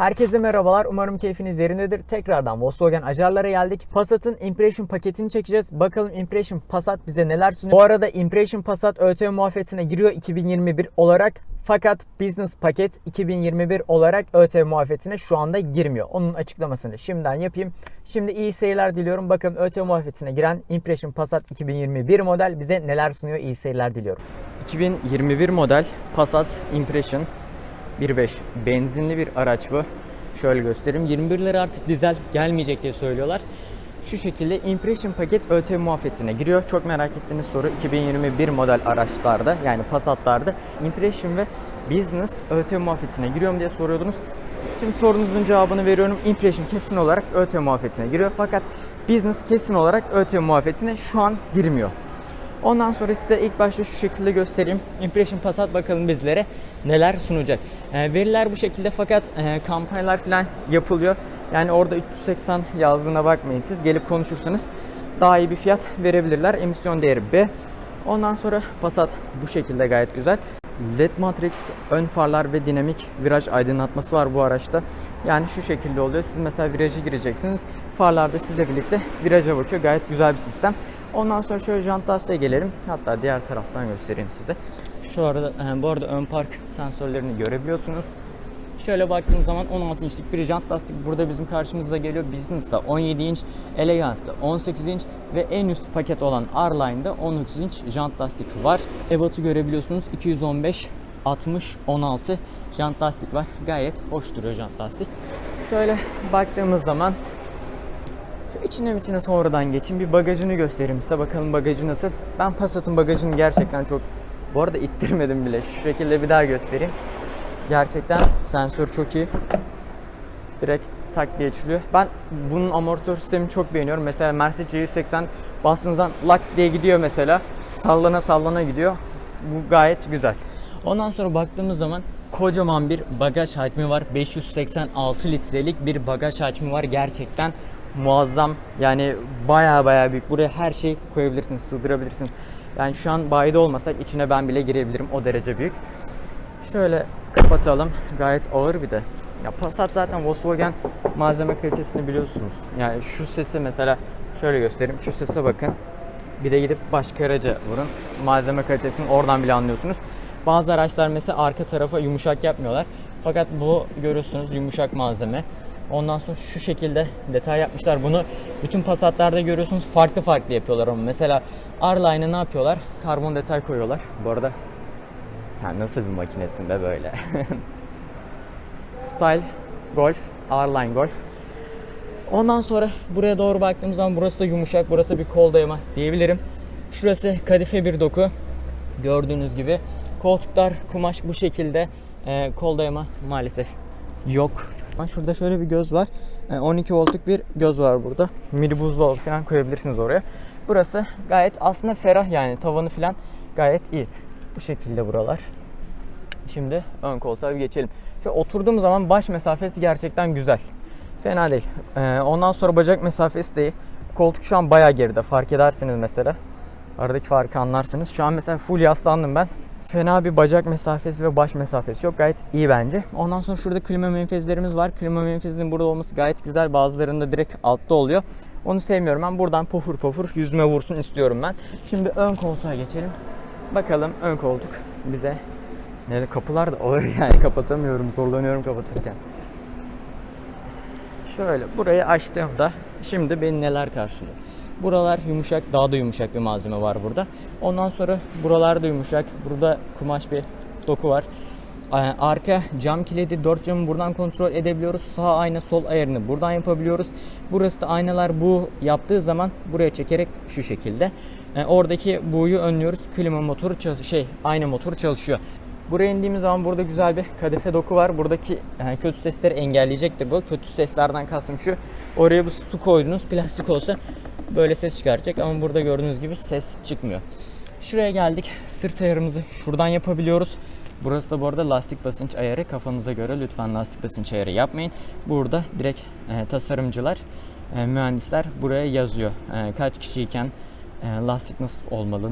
Herkese merhabalar. Umarım keyfiniz yerindedir. Tekrardan Volkswagen Acar'lara geldik. Passat'ın Impression paketini çekeceğiz. Bakalım Impression Passat bize neler sunuyor. Bu arada Impression Passat ÖTV muafiyetine giriyor 2021 olarak. Fakat Business paket 2021 olarak ÖTV muafiyetine şu anda girmiyor. Onun açıklamasını şimdiden yapayım. Şimdi iyi seyirler diliyorum. Bakın ÖTV muafiyetine giren Impression Passat 2021 model bize neler sunuyor. İyi seyirler diliyorum. 2021 model Passat Impression 1.5 benzinli bir araç bu. Şöyle göstereyim. 21'leri artık dizel gelmeyecek diye söylüyorlar. Şu şekilde Impression paket ÖTV muafiyetine giriyor. Çok merak ettiğiniz soru 2021 model araçlarda yani Passat'larda Impression ve Business ÖTV muafiyetine giriyor mu diye soruyordunuz. Şimdi sorunuzun cevabını veriyorum. Impression kesin olarak ÖTV muafiyetine giriyor fakat Business kesin olarak ÖTV muafiyetine şu an girmiyor. Ondan sonra size ilk başta şu şekilde göstereyim. Impression Passat bakalım bizlere neler sunacak. E, veriler bu şekilde fakat e, kampanyalar falan yapılıyor. Yani orada 380 yazdığına bakmayın siz. Gelip konuşursanız daha iyi bir fiyat verebilirler. Emisyon değeri B. Ondan sonra Passat bu şekilde gayet güzel. LED matrix, ön farlar ve dinamik viraj aydınlatması var bu araçta. Yani şu şekilde oluyor. Siz mesela viraja gireceksiniz. Farlar da sizle birlikte viraja bakıyor. Gayet güzel bir sistem. Ondan sonra şöyle jant lastiğe gelelim. Hatta diğer taraftan göstereyim size. Şu arada e, bu arada ön park sensörlerini görebiliyorsunuz. Şöyle baktığımız zaman 16 inçlik bir jant lastik burada bizim karşımıza geliyor. Business'ta 17 inç, Elegance'da 18 inç ve en üst paket olan R-Line'da 19 inç jant lastik var. Ebat'ı görebiliyorsunuz 215 60 16 jant lastik var. Gayet hoş duruyor jant lastik. Şöyle baktığımız zaman şu içine sonradan geçeyim. Bir bagajını göstereyim size. Bakalım bagajı nasıl. Ben Passat'ın bagajını gerçekten çok... Bu arada ittirmedim bile. Şu şekilde bir daha göstereyim. Gerçekten sensör çok iyi. Direkt tak diye açılıyor. Ben bunun amortisör sistemini çok beğeniyorum. Mesela Mercedes C180 bastığınızdan lak diye gidiyor mesela. Sallana sallana gidiyor. Bu gayet güzel. Ondan sonra baktığımız zaman kocaman bir bagaj hacmi var. 586 litrelik bir bagaj hacmi var. Gerçekten muazzam. Yani baya baya büyük. Buraya her şey koyabilirsiniz, sığdırabilirsiniz. Yani şu an bayide olmasak içine ben bile girebilirim. O derece büyük. Şöyle kapatalım. Gayet ağır bir de. Ya Passat zaten Volkswagen malzeme kalitesini biliyorsunuz. Yani şu sesi mesela şöyle göstereyim. Şu sese bakın. Bir de gidip başka araca vurun. Malzeme kalitesini oradan bile anlıyorsunuz. Bazı araçlar mesela arka tarafa yumuşak yapmıyorlar. Fakat bu görüyorsunuz yumuşak malzeme. Ondan sonra şu şekilde detay yapmışlar. Bunu bütün Passat'larda görüyorsunuz farklı farklı yapıyorlar ama mesela R-Line'a ne yapıyorlar? Karbon detay koyuyorlar. Bu arada sen nasıl bir makinesin be böyle? Style Golf, R-Line Golf. Ondan sonra buraya doğru baktığımız zaman burası da yumuşak, burası bir kol dayama diyebilirim. Şurası kadife bir doku. Gördüğünüz gibi. Koltuklar kumaş bu şekilde. Ee, kol dayama maalesef yok. Ama şurada şöyle bir göz var. Ee, 12 voltluk bir göz var burada. Mini buzdolabı falan koyabilirsiniz oraya. Burası gayet aslında ferah yani tavanı falan gayet iyi. Bu şekilde buralar. Şimdi ön koltuğa bir geçelim. Şöyle oturduğum zaman baş mesafesi gerçekten güzel. Fena değil. Ee, ondan sonra bacak mesafesi de iyi. Koltuk şu an bayağı geride. Fark edersiniz mesela. Aradaki farkı anlarsınız. Şu an mesela full yaslandım ben. Fena bir bacak mesafesi ve baş mesafesi yok. Gayet iyi bence. Ondan sonra şurada klima menfezlerimiz var. Klima menfezinin burada olması gayet güzel. Bazılarında direkt altta oluyor. Onu sevmiyorum. Ben buradan pofur pofur yüzüme vursun istiyorum ben. Şimdi ön koltuğa geçelim. Bakalım ön koltuk bize ne kapılar da ağır yani kapatamıyorum zorlanıyorum kapatırken. Şöyle burayı açtığımda şimdi beni neler karşılıyor. Buralar yumuşak, daha da yumuşak bir malzeme var burada. Ondan sonra buralar da yumuşak. Burada kumaş bir doku var. Ee, Arka cam kilidi, dört camı buradan kontrol edebiliyoruz. Sağ ayna, sol ayarını buradan yapabiliyoruz. Burası da aynalar bu yaptığı zaman buraya çekerek şu şekilde. Ee, oradaki buğuyu önlüyoruz. Klima motoru şey, ayna motoru çalışıyor. Buraya indiğimiz zaman burada güzel bir kadife doku var. Buradaki yani kötü sesleri engelleyecektir bu. Kötü seslerden kastım şu. Oraya bu su koydunuz plastik olsa böyle ses çıkaracak ama burada gördüğünüz gibi ses çıkmıyor. Şuraya geldik. Sırt ayarımızı şuradan yapabiliyoruz. Burası da bu arada lastik basınç ayarı. Kafanıza göre lütfen lastik basınç ayarı yapmayın. Burada direkt e, tasarımcılar, e, mühendisler buraya yazıyor. E, kaç kişiyken e, lastik nasıl olmalı,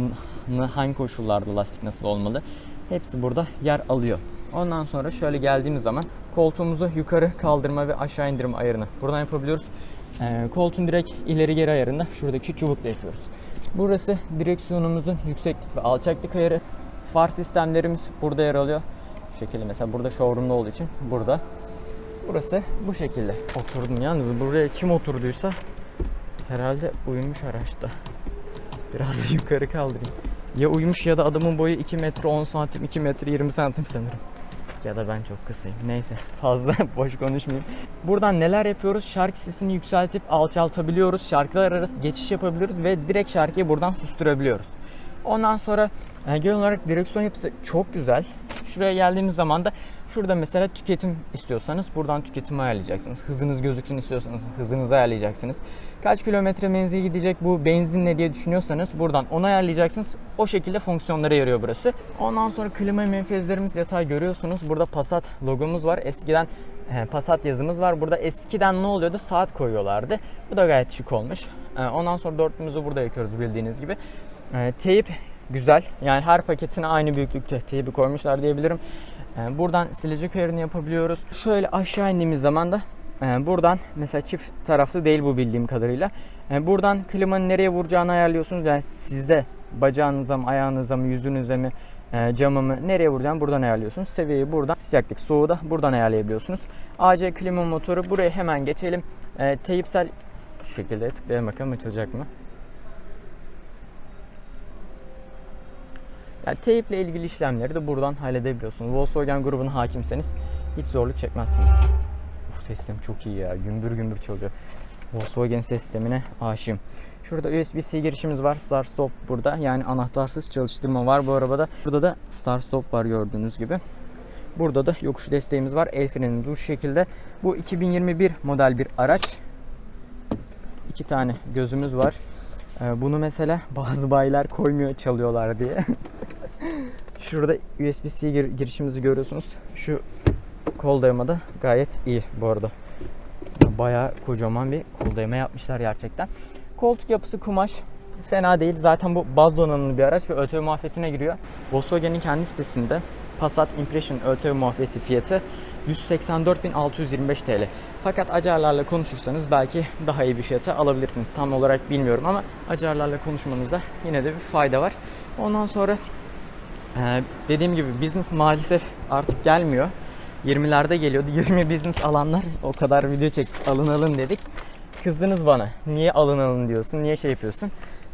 hangi koşullarda lastik nasıl olmalı. Hepsi burada yer alıyor. Ondan sonra şöyle geldiğimiz zaman koltuğumuzu yukarı kaldırma ve aşağı indirme ayarını buradan yapabiliyoruz. Ee, koltuğun direkt ileri geri ayarında şuradaki çubukla yapıyoruz. Burası direksiyonumuzun yükseklik ve alçaklık ayarı. Far sistemlerimiz burada yer alıyor. Şu şekilde mesela burada showroom'da olduğu için burada. Burası bu şekilde. Oturdum yalnız buraya kim oturduysa herhalde uyumuş araçta. Biraz da yukarı kaldırayım. Ya uyumuş ya da adamın boyu 2 metre 10 santim 2 metre 20 santim sanırım. Ya da ben çok kısayım. Neyse fazla boş konuşmayayım. Buradan neler yapıyoruz? Şarkı sesini yükseltip alçaltabiliyoruz. Şarkılar arası geçiş yapabiliyoruz ve direkt şarkıyı buradan susturabiliyoruz. Ondan sonra e, genel olarak direksiyon yapısı çok güzel. Şuraya geldiğimiz zaman da şurada mesela tüketim istiyorsanız buradan tüketimi ayarlayacaksınız. Hızınız gözüksün istiyorsanız hızınızı ayarlayacaksınız. Kaç kilometre menzil gidecek bu benzinle diye düşünüyorsanız buradan onu ayarlayacaksınız. O şekilde fonksiyonlara yarıyor burası. Ondan sonra klima menfezlerimiz yatay görüyorsunuz. Burada Passat logomuz var. Eskiden Passat yazımız var. Burada eskiden ne oluyordu? Saat koyuyorlardı. Bu da gayet şık olmuş. E, Ondan sonra dörtlümüzü burada yakıyoruz bildiğiniz gibi. E, Teyip güzel. Yani her paketine aynı büyüklükte teybi koymuşlar diyebilirim. E, Buradan silecek ayarını yapabiliyoruz. Şöyle aşağı indiğimiz zaman da e, buradan mesela çift taraflı değil bu bildiğim kadarıyla. E, Buradan klimanın nereye vuracağını ayarlıyorsunuz. Yani size bacağınıza mı, ayağınıza mı, yüzünüze mi, e, camımı nereye vuracağım buradan ayarlıyorsunuz. Seviyeyi buradan, sıcaklık, soğuğu da buradan ayarlayabiliyorsunuz. AC klima motoru buraya hemen geçelim. E, teyipsel şu şekilde tıklayalım bakalım açılacak mı? Yani teyiple ilgili işlemleri de buradan halledebiliyorsunuz. Volkswagen grubuna hakimseniz hiç zorluk çekmezsiniz. Uf, ses sistemi çok iyi ya. Gümbür gümbür çalıyor. Volkswagen sistemine aşığım. Şurada USB-C girişimiz var. Start stop burada. Yani anahtarsız çalıştırma var bu arabada. Burada da start stop var gördüğünüz gibi. Burada da yokuş desteğimiz var. El frenimiz bu şekilde. Bu 2021 model bir araç. İki tane gözümüz var. Ee, Bunu mesela bazı bayiler koymuyor çalıyorlar diye. Şurada USB-C gir- girişimizi görüyorsunuz. Şu kol dayama da gayet iyi bu arada. Bayağı kocaman bir kol dayama yapmışlar gerçekten. Koltuk yapısı kumaş. Fena değil. Zaten bu baz donanımlı bir araç ve ÖTV muafiyetine giriyor. Volkswagen'in kendi sitesinde Passat Impression ÖTV muafiyeti fiyatı 184.625 TL. Fakat acarlarla konuşursanız belki daha iyi bir fiyata alabilirsiniz. Tam olarak bilmiyorum ama acarlarla konuşmanızda yine de bir fayda var. Ondan sonra ee, dediğim gibi business maalesef artık gelmiyor. 20'lerde geliyordu. 20 business alanlar o kadar video çektik alın alın dedik. Kızdınız bana. Niye alın alın diyorsun? Niye şey yapıyorsun?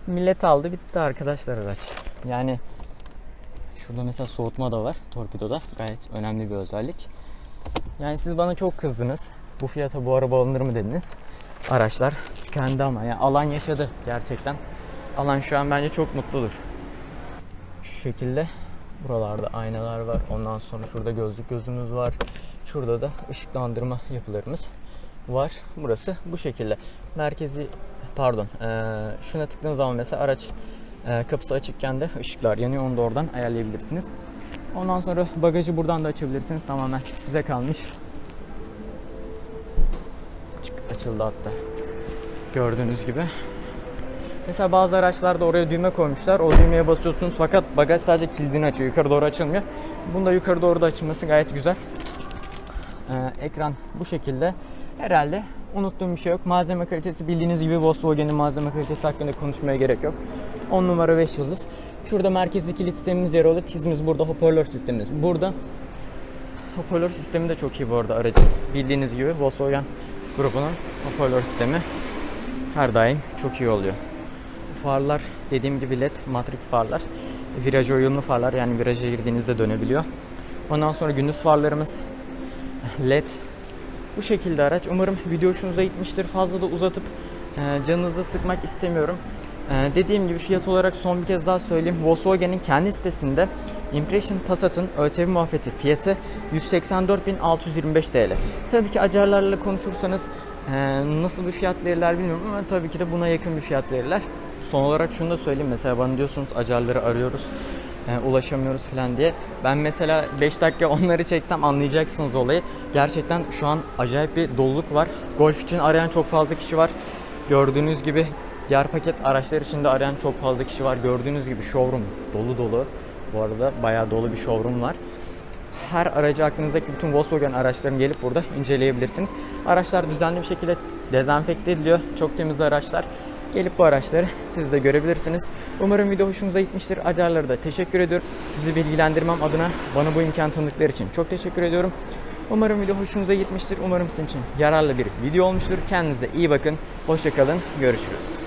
Millet aldı bitti arkadaşlar araç. Yani şurada mesela soğutma da var torpidoda. Gayet önemli bir özellik. Yani siz bana çok kızdınız. Bu fiyata bu araba alınır mı dediniz. Araçlar tükendi ama yani alan yaşadı gerçekten. Alan şu an bence çok mutludur. Şu şekilde buralarda aynalar var. Ondan sonra şurada gözlük gözümüz var. Şurada da ışıklandırma yapılarımız var. Burası bu şekilde. Merkezi pardon eee, şuna tıkladığınız zaman mesela araç eee, kapısı açıkken de ışıklar yanıyor. Onu da oradan ayarlayabilirsiniz. Ondan sonra bagajı buradan da açabilirsiniz. Tamamen size kalmış. Açıldı hatta. Gördüğünüz gibi. Mesela bazı araçlarda oraya düğme koymuşlar. O düğmeye basıyorsunuz fakat bagaj sadece kilidini açıyor. Yukarı doğru açılmıyor. Bunda yukarı doğru da açılması gayet güzel. Ee, ekran bu şekilde. Herhalde unuttuğum bir şey yok. Malzeme kalitesi bildiğiniz gibi Volkswagen'in malzeme kalitesi hakkında konuşmaya gerek yok. 10 numara 5 yıldız. Şurada merkezi kilit sistemimiz yer alıyor. Tizimiz burada, hoparlör sistemimiz burada. Hoparlör sistemi de çok iyi bu arada aracın. Bildiğiniz gibi Volkswagen grubunun hoparlör sistemi her daim çok iyi oluyor. Farlar dediğim gibi led matrix farlar. Viraj uyumlu farlar yani viraja girdiğinizde dönebiliyor. Ondan sonra gündüz farlarımız led. Bu şekilde araç. Umarım video hoşunuza gitmiştir. Fazla da uzatıp e, canınızı sıkmak istemiyorum. E, dediğim gibi fiyat olarak son bir kez daha söyleyeyim. Volkswagen'in kendi sitesinde Impression Passat'ın ÖTV muafiyeti fiyatı 184.625 TL. Tabii ki acarlarla konuşursanız e, nasıl bir fiyat verirler bilmiyorum ama tabii ki de buna yakın bir fiyat verirler. Son olarak şunu da söyleyeyim. Mesela bana diyorsunuz acarları arıyoruz. e, ulaşamıyoruz falan diye. Ben mesela 5 dakika onları çeksem anlayacaksınız olayı. Gerçekten şu an acayip bir doluluk var. Golf için arayan çok fazla kişi var. Gördüğünüz gibi diğer paket araçlar için de arayan çok fazla kişi var. Gördüğünüz gibi showroom dolu dolu. Bu arada bayağı dolu bir showroom var. her aracı aklınızdaki bütün Volkswagen araçlarını gelip burada inceleyebilirsiniz. Araçlar düzenli bir şekilde dezenfekte ediliyor. Çok temiz araçlar. Gelip bu araçları siz de görebilirsiniz. Umarım video hoşunuza gitmiştir. Acarlara da teşekkür ediyorum. Sizi bilgilendirmem adına bana bu imkan tanıdıkları için çok teşekkür ediyorum. Umarım video hoşunuza gitmiştir. Umarım sizin için yararlı bir video olmuştur. Kendinize iyi bakın. Hoşçakalın. Görüşürüz.